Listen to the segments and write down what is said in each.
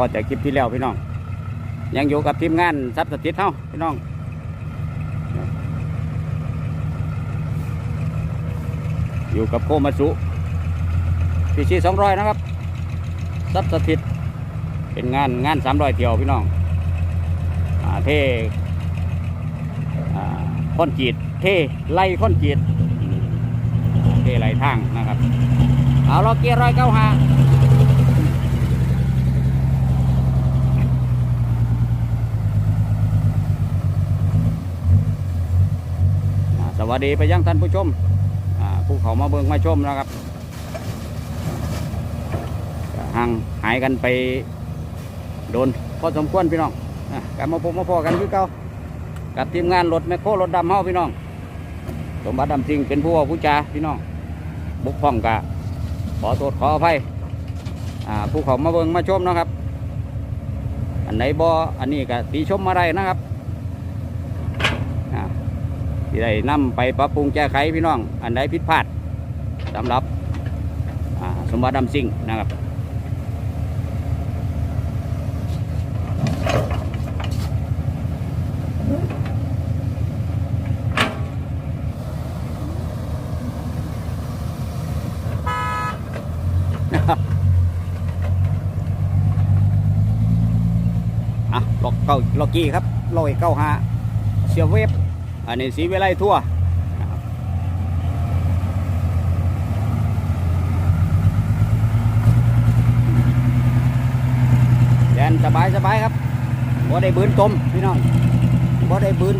ต่อจากคลิปที่แล้วพี่น้อง ยังอยู่กับทีมงานซับสติดเท่าพี่น้องอยู่กับโคมาสุพีซีสองร้อยนะครับซับสติดเป็นงานงานสามร้อยเที่ยวพี่น้องอเท่อ่าค้อนจีดเท่ไล่ค้อนจีดเท่ไล่ทางนะครับ เอาเราเกียร์ร้อยเก้าห้า สวัสดีไปยังท่านผู้ชมผู้เขามาเบิ่งมาชมนะครับห่างหายกันไปโดนพอสมควรพี่น้องอกลับมาพบมาพอกันคือเก่ากับทีมงานรถแมคโครรถดำเฮาพี่น้อง สมบัติดำจริงเป็นผู้ว่าผู้จาพี่น้องบุกพ้องกะขอโทษขออภัยผู้เขามาเบิ่งมาชมนะครับ อันไหนบออันนี้ก็ตีชมมาได้นะครับ ที่ได้นำไปปรับปรุงแก้ไขพี่น้อง อันไหนผิดพลาดสำหรับสมบัติดำซิ่งนะครับอะล็อกเก้าล็อกกี้ครับลอยเก้าหาเสียเวฟ อันนี้สีเวไลทั่วแดนสบายสบายครับบ่ได้บืนตมพี่น้องบ่ได้บืน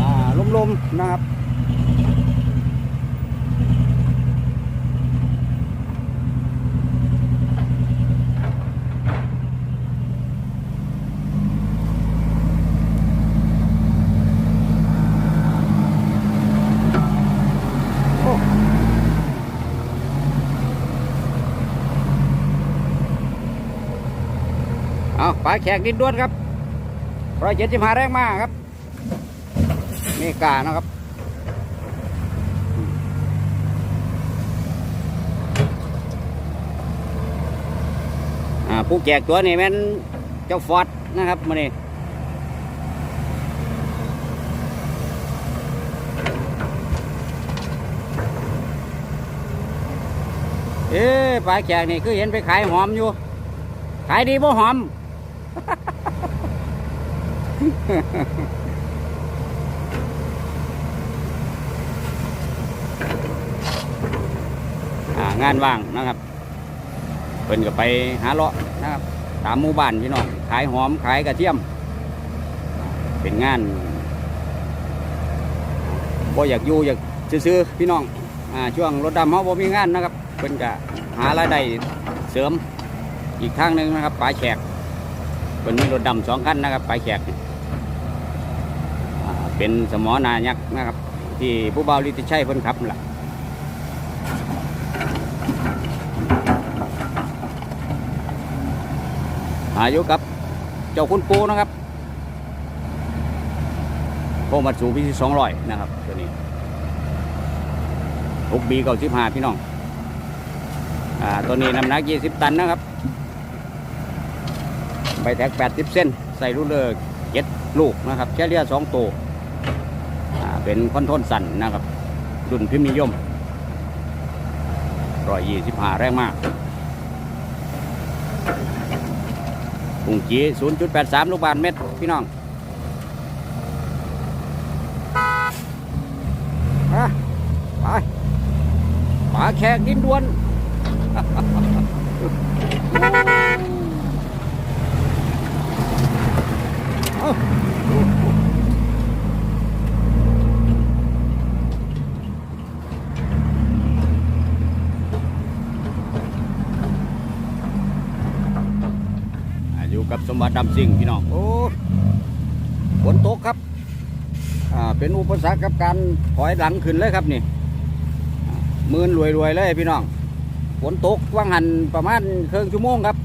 อ่าลมๆนะครับ เอาปลาแขกดินด้วนครับร้อยเจ็ดสิบห้าแรงมากครับเมกานะครับผู้แจกตัวนี่แม่นเจ้าฟอร์ดนะครับมาเนี่เอ๊ปลาแขกนี่คือเห็นไปขายหอมอยู่ ขายดีบ่หอม งานว่างนะครับเพิ่นก็ไปหาเลาะนะครับ ตามหมู่บ้านพี่น้องขายหอมขายกระเทียม เป็นงานบ่อยากอยู่อยากซื้อพี่น้องอช่วงรถดำเขาบ่มีงานนะครับเพิ่นก็หารายได้เสริมอีกทางหนึ่งนะครับปลายแขกเป็นมีรถดำสองคันนะครับปลายแขก เป็นสมอนายักษ์นะครับ ที่ผู้บ่าวลิติชัยเพิ่นขับล่ะอายุกับเจ้าคุณปูนะครับโคมัตสูพีสองร้อยนะครับตัวนี้ทุกบีเก้าสิบห้าพี่น้องอ่าตัวนี้น้ำหนักยี่สิบตันนะครับใบแท็ก80เส้น ใส่รูเลอเจ็ดลูกนะครับแค่เรียสองตัว เป็นคอนโทนสั่นนะครับ รุ่นพิมพ์นิยมร้อยยี่สิบห้าแรงมากปุงจีศูนย์จุดแปดสามลูกบาทเมตรพี่น้องไปไปป่าแขกดินดวน อ่าอยู่ กับสมบัติดำสิ่งพี่น้องโอ้ฝนตกครับอ่าเป็นอุปสรรคกับการถอยหลังขึ้นเลยครับนี่อ่ามืนรวยๆเลยพี่น้องฝนตกว่างหันประมาณครึ่งชั่วโมงครับ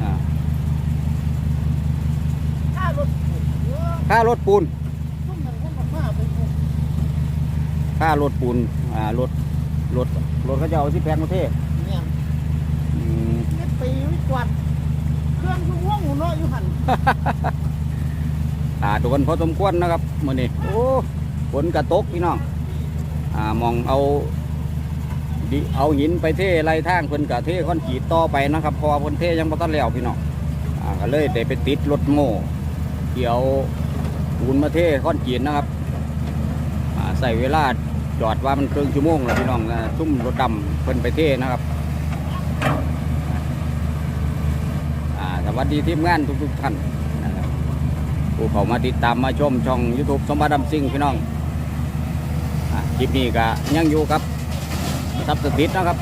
อ่าค่ารถเยอะค่ารถปูนช่วงนั้นเขาบอกว่าเป็นคนค่ารถปูนอ่ารถรถรถเขาจะเอาที่แพงประเทศเนี่ยอืมเม็ดไปวิกวัด เครื่องชุ่มห้องหัวเนาะอยู่หันอ่าโดนพอสมควรนะครับมือนี้โอ้ฝนกระตกพี่น้องอ่ามองเอาดิเอาหินไปเทไรทางเพิ่นกะเทคอนกรีตต่อไปนะครับเพราะว่าเพิ่นเทยังบ่ทันแล้วพี่น้องอ่าก็เลยได้ไปติดรถโม่เกี่ยวปูนมาเทคอนกรีตนะครับอ่าใส่เวลาจอดว่ามันครึ่งชั่วโมงแล้วพี่น้องอ่าซุ่มรถดำเพิ่นไปเทนะครับอ่าส วัสดีทีมงานทุกๆท่านนะครับผู้เขามาติดตามมาชมช่อง YouTube สมบัติดำซิ่งพี่น้องอะคลิปนี้ก็ยังอยู่ครับซับสติดนะครับ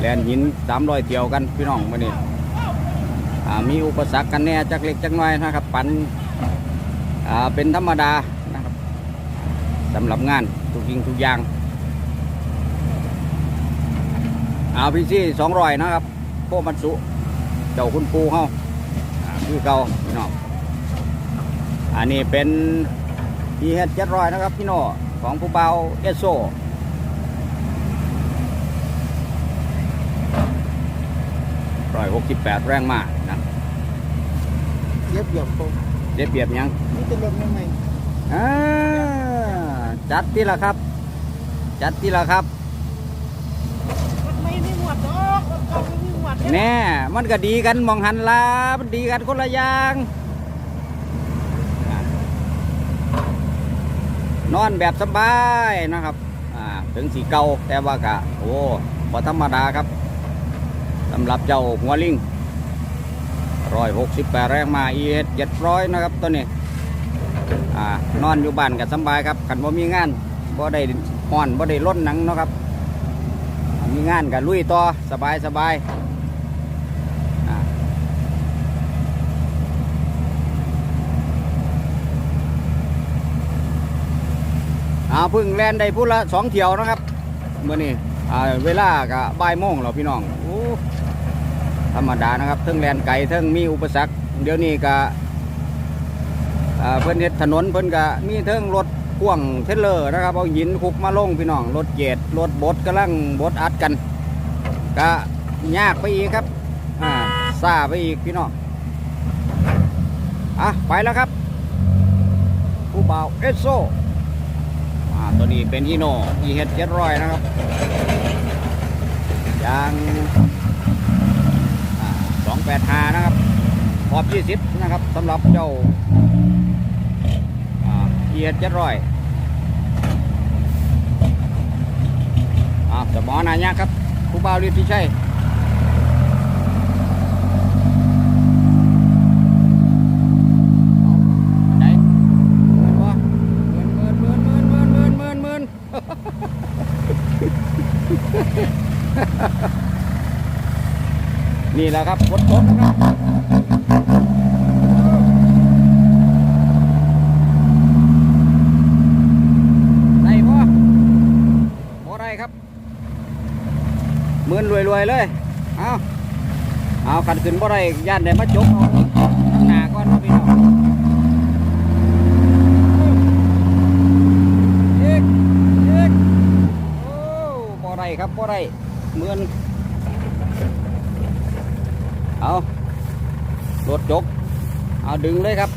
แลนหินสามรอยเที่ยวกันพี่น้องวันนี้อ่ามีอุปสรรคกันแน่จักเล็กจักน้อยนะครับ ปันอ่าเป็นธรรมดานะครับสำหรับงานทุกยิงทุกอย่างเอาพี่ซี่สองรอยนะครับโป้มันสุ เจ้าคุณปูเฮาอ่าคือเก่าพี่น้องอันนี้เป็นทีเฮดเจ็ดร้อยนะครับพี่น้องของผู้เบาเอสโซร้อยหกสิบแปดแรงมากนะเย็บเหี่ยมโตเรียบเปรียบหยังนี่จะรถยังไงอ่าจัดที่ละครับ จัดที่ละครับ รถไม่มีหวดดอกรถเก่าไม่มีหวดเด้อ แน่มันก็ดีกันมองหันลามันดีกันคนละอย่างนอนแบบสบายนะครับอ่าถึงสีเก่าแต่ว่ากะโอ้พอธรรมดาครับสำหรับเจ้าหัวลิงร้อยหกสิบแปดแรงมาอีเอเจ็ดร้อยนะครับตัวนี้อ่านอนอยู่บ้านก็สบายครับขันบ่มีงานบ่ได้ห่อนบ่ได้ล้นหนังนะครับมีงานกับลุยต่อสบายสบายอ่าเอาเพึ่งแลนได้พูดละสองเที่ยวนะครับเมื่อนี้อ่าเวลากับบ่ายโมงแล้วพี่น้องโอ้ธรรมดานะครับเทิงแลนไก่เทิงมีอุปสรรค เดี๋ยวนี้ก็เพิ่นเฮ็ดถนนเพิ่นก็มีเทิงรถพ่วงเทเลอร์นะครับเอาหินคุกมาลงพี่น้องรถเจ็ดรถบดกำลังบดอัดกันก็ยากไปอีกครับอ่าซาไปอีกพี่น้องอะไปแล้วครับผู้บ่าวเอสโซ ตัวนี้เป็นฮีโน่อีเฮดเจ็ดร้อยนะครับยางสองแปดหานะครับขอบยี่สิบนะครับสำหรับเจ้าอีเฮดเจ็ดร้อยสมอนายักครับผู้บ่าวฤทธิชั นี่แหละครับฝนตกนะครับได้บ่บ่ได้ครับหมื่นรวยๆเลย เอาเอาขันขึ้นบ่ได้ย่านได้มาจกเอาทั้งหน้าก่อนเนาะพี่น้องอีกอีกโอ้บ่ได้ครับบ่ได้หมื่น เอารถจก เอาดึงเลยครับ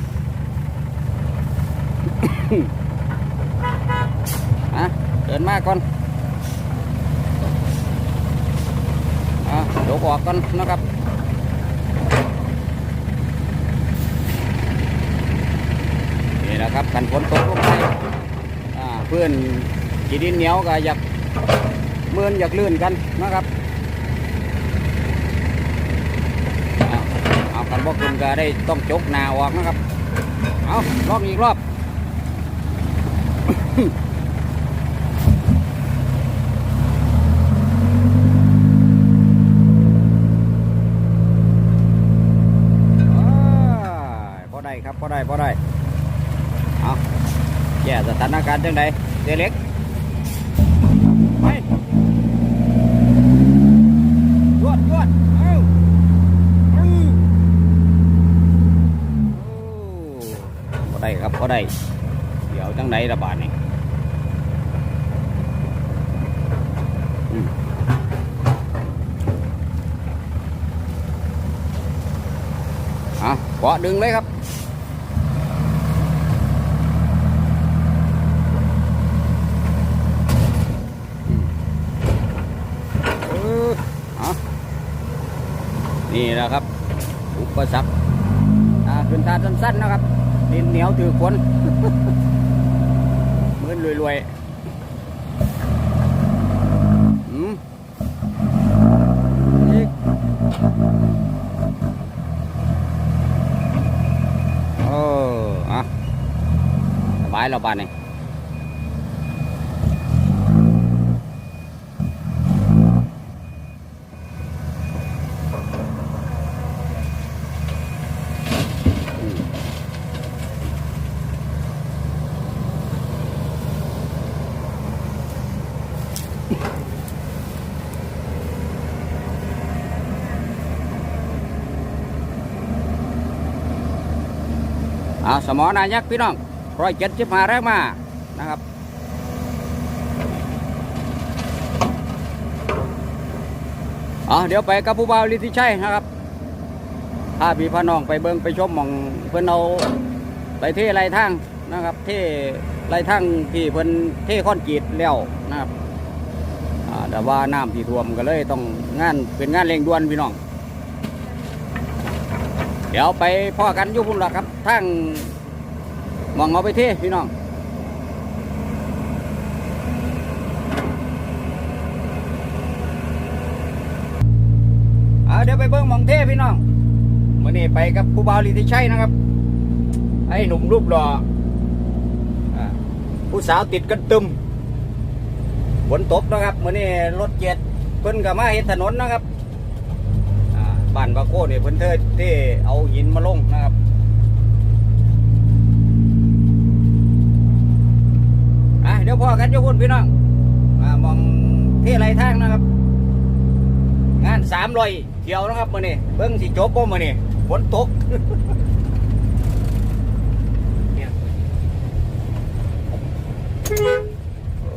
อะเดินมากก่อนอะเดี๋ยวบอกกันนะครับนี่แหละครับกันฝนตกลงไปอ่าเพื่อนกีดินเหนียวก็อยากเมื่อนอยากลื่นกันนะครับอ่า เอากันบอกคุณก็ได้ต้องจกนาออกนะครับ เอาลองอีกรอบอ้ยพอได้ครับพอได้พอได้ เอาแย่สถานการณ์จังไดเดเล็กไป กับก็ได้ เดี๋ยวจังไดระบาดนี่อะกาดึงเลยครับนี่นะครับ อุปสรรคขึ้นทาสั้นๆนะครับ ดินเหนียวถือคนเหมือนรวยๆอืมอีกโอ้อะสบายแล้วบ้านนี้ อ่าสมอนายักษ์พี่น้องร้อยเจ็ดสิบห้าแรงมานะครับอ่าเดี๋ยวไปกับผู้บ่าวลิธิชัยนะครับพาพี่พาน้องไปเบิงไปชมหมองเพิ่นเอาไปเทไรทางนะครับ เทไรทางที่เพิ่นเทคอนกรีตแล้วนะครับแต่ว่าน้ำที่ท่วมก็เลยต้องงานเป็นงานเร่งด่วนพี่น้อง เดี๋ยวไปพ่อกันยุพุ่นละครับทางมองเอาไปเทพี่น้องเดี๋ยวไปเบิ้งมองเทพี่น้องมื่อนี้ไปกับผู้บ่าวลิธิชัยนะครับ ไอ้หนุ่มรูปหล่อผู้สาวติดกันตึมฝนตกนะครับมื่อนี้รถเจ็ดเพิ่นกับมาเห็นถนนนะครับ บ้านบาโก้เนี่ยเพิ่นเทอที่เอาหินมาลงนะครับอะเดี๋ยวพอกันยกุนพี่น้องอ่ามองที่ไรทางนะครับ งานสามรอยเที่ยวนะครับมื่อนี้เบิ้งสิจบบ่มื่อนี้ฝนตกโอ้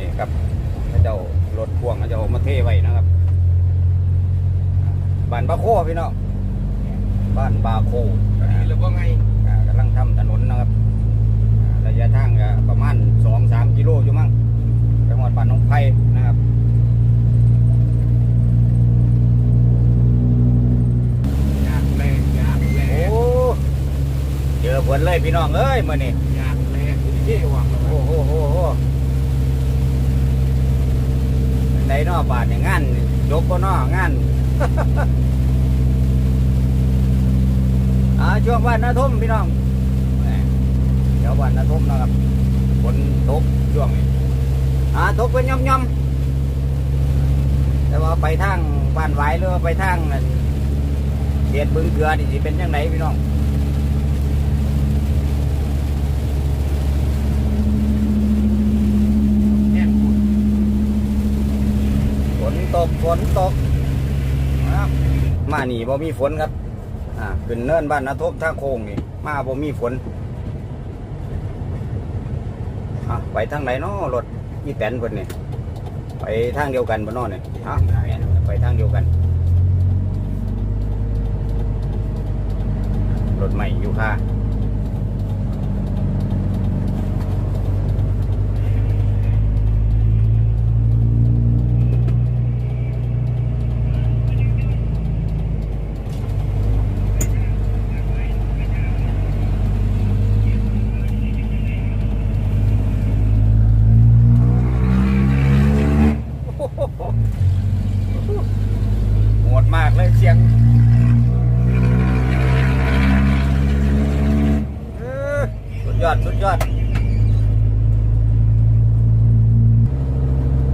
นี่ครับพระเจ้ารถพ่วงพระเจ้ามาเทไว้นะครับานบาโคพี่น้องบ้านบาโคหรือว่าไงอ่ากำลังทำถนนนะครับอ่าระยะทางก็ประมาณสองสามกิโลอยู่มั้งไปหมดบ้านน้องไผ่นะครับอยากแรงอยากแรโอ้งเจอฝนเลยพี่น้องเอ้ยมื่อนี้อยากแรงเที่ยวอะโอ้โหโหโหในนอกบาทอย่างงานจบก็นองานอ่า ช่วงวันนาทุ่มพี่น้อง เดี๋ยววันนาทุ่มนะครับฝนตกช่วงนี้อ่าตกเป็นย่อมย่อมแต่ว่าไปทางบ้านไหวหรือว่าไปทางนั่นเดียดบึงเกลือนี่สิเป็นยังไงพี่น้องฝนตกฝนตก มานี่บ่มีฝนครับ อ่าขึ้นเนินบ้านนาทบท่าโค้งนี่ มาบ่มีฝนอะไปทางไหนเนาะรถอีแตนเพิ่นนี่ไปทางเดียวกันบ่เนาะเนี่ยอะไปทางเดียวกัน รถใหม่อยู่ค่ะ โหดมากเลยเสียงเออสุด ยอดสุดยอด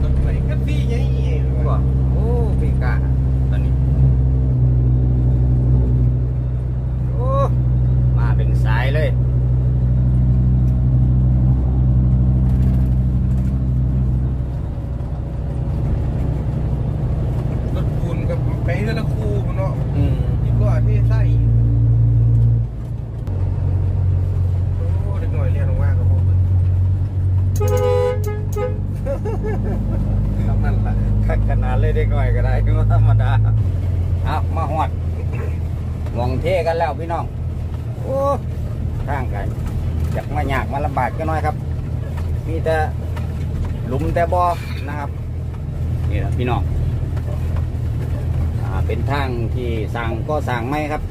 ต้นไม้ก็ตีใหญ่ ว้าโอ้ปีกาตอนนี้ โอ้ มาเป็นสายเลย รถปูนกับไปเรือละคูเนาะ อืม ยิ่งกว่าที่ไส้โอ้เด็กหน่อยเรียนลงว่ากับพวกมันทำนั่นล่ะ คักขนาดเลยเด็กน้อยก็ได้ก็ธรรมดาเอามาหอดมองเทกันแล้วพี่น้องโอ้ทางกันอยากมายากมาลำบากก็น้อยครับ มีแต่หลุมแต่บ่อนะครับนี่แหละพี่น้องเป็นทางที่สั่งก็สั่งไม่ครับ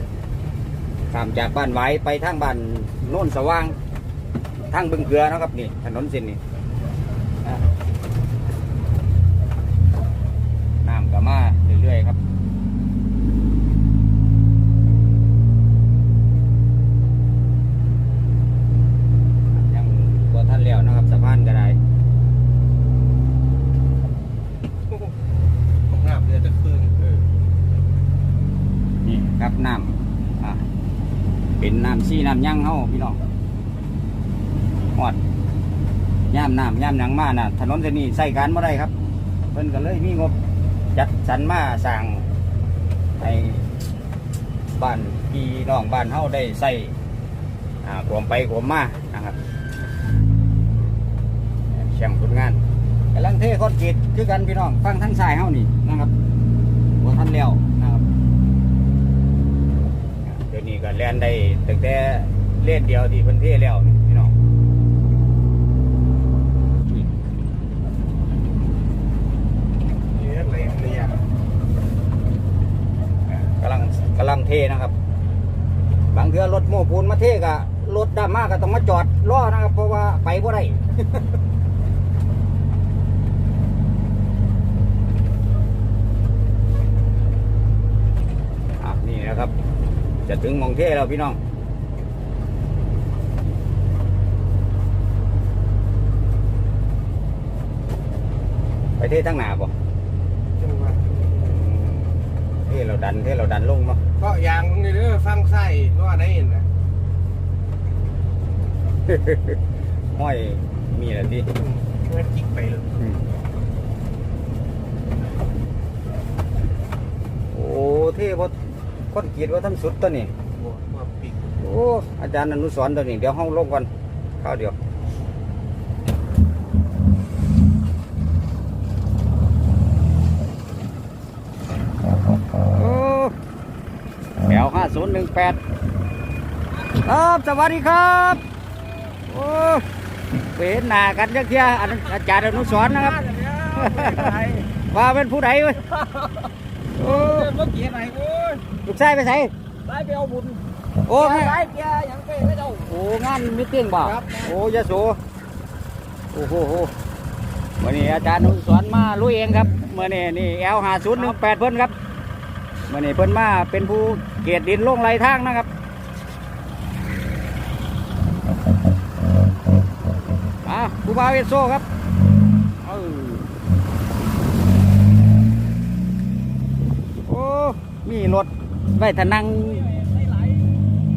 ข้ามจากบ้านไหวไปทางบ้านโน่นสว่างทางบึงเกลือนะครับนี่ถนนเส้นนี้อะน้ำก็มาเรื่อยๆครับ ยังก็ท่านแล้วนะครับสะพานก็ได้ ของน้ำเรือจะคืน นี่ครับน้ำอะเป็นน้ ยั่งเฮาพี่น้องหอดย่ามน้ำย่ามหนังมาน่ะ ถนนเส้นนี้ใส่การบ่ได้ครับ เพิ่นก็เลยมีงบจัดสรรมาสร้างให้บ้านพี่น้องบ้านเฮาได้ใส่ขวมไปขวมมานะครับแชมป์ผลงานกำลังเทคอนกรีตคือกันพี่น้องฟังทั้งสายเฮานี่นะครับบ่ทันแล้วนะครับเดี๋ยวนี้ก็แลนได้ตั้งแต่ เล่นเดียวที่เพิ่นเทแล้วนี่พี่น้องเรืออะไรเรือกำลังกำลังเทนะครับ บางเทื่อรถโม้ปูนมาเทกะรถดำมากก็ต้องมาจอดรอนะครับ เพราะว่าไปบ่ได้อะนี่นะครับ จะถึงหมองเทแล้วพี่น้อง เททั้งหนาบ่จังหวะเทเราดันเทเราดันลงเนาะก็ยางนี่เด้อฟังไส้ว่าได้เห็นนะห้อยมีอะไรดิอืมเมื่อจิกไปเลยโอ้เท่พอคนกรีดว่าท่านสุดตัวนี้บวกว่าปิกโอ้อาจารย์อนุสรณ์ตัวนี้เดี๋ยวห้องลงก่อนข้าวเดียวโอ้แถวห้าศู นย์หนึ่งแปดครับสวัสดีครับโอ้ไปเห็นหน้ากันจักเที่ยอันอาจารย์อนุสรณ์นะครับ ว่าเป็นผู้ใดเว้ยโอ้เมื่อกี้ไหนโอ้ยลูกชายไปใส่ไปไปเอาบุญโอ้ไปงานไปเกียร์ยังไปไม่เอาโอ้งานมิตติ้งบ่ครับโอ้ยะโสโอ้โหโหวันนี้อาจารย์อนุสอนมาลุยเองครับเมื่อนี้นี่แอลหาศูนย์หนึ่งแปดเพิ่นครับเมื่อนี้เพิ่นมาเป็นผู้เกียรติดินลงไหลทางนะครับอะผู้บ่าวเอโซครับเออโอ้ มีรถไว้ทนัง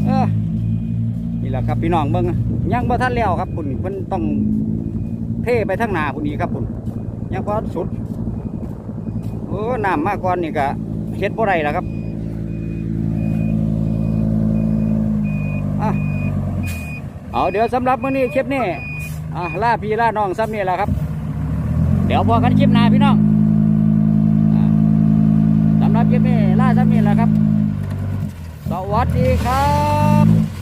เออนี่แหละครับพี่น้องเบิ้งยังบ่ทันแล้วครับคุณเพิ่นต้องเทไปทางหน้าคุณนี้ครับคุณยังพอสุดโอ้น้ำมาก่อนนี่ก็ เฮ็ดบ่ได้แล้วครับอะเอาเดี๋ยวสำหรับมื้อนี้คลิปนี้อะล่าพี่ล่าน้องซ้ำนี่แหละครับ เดี๋ยวพอกันคลิปหน้าพี่น้องอสำหรับคลิปนี้ล่าซ้ำนี่แหละครับ สวัสดีครับ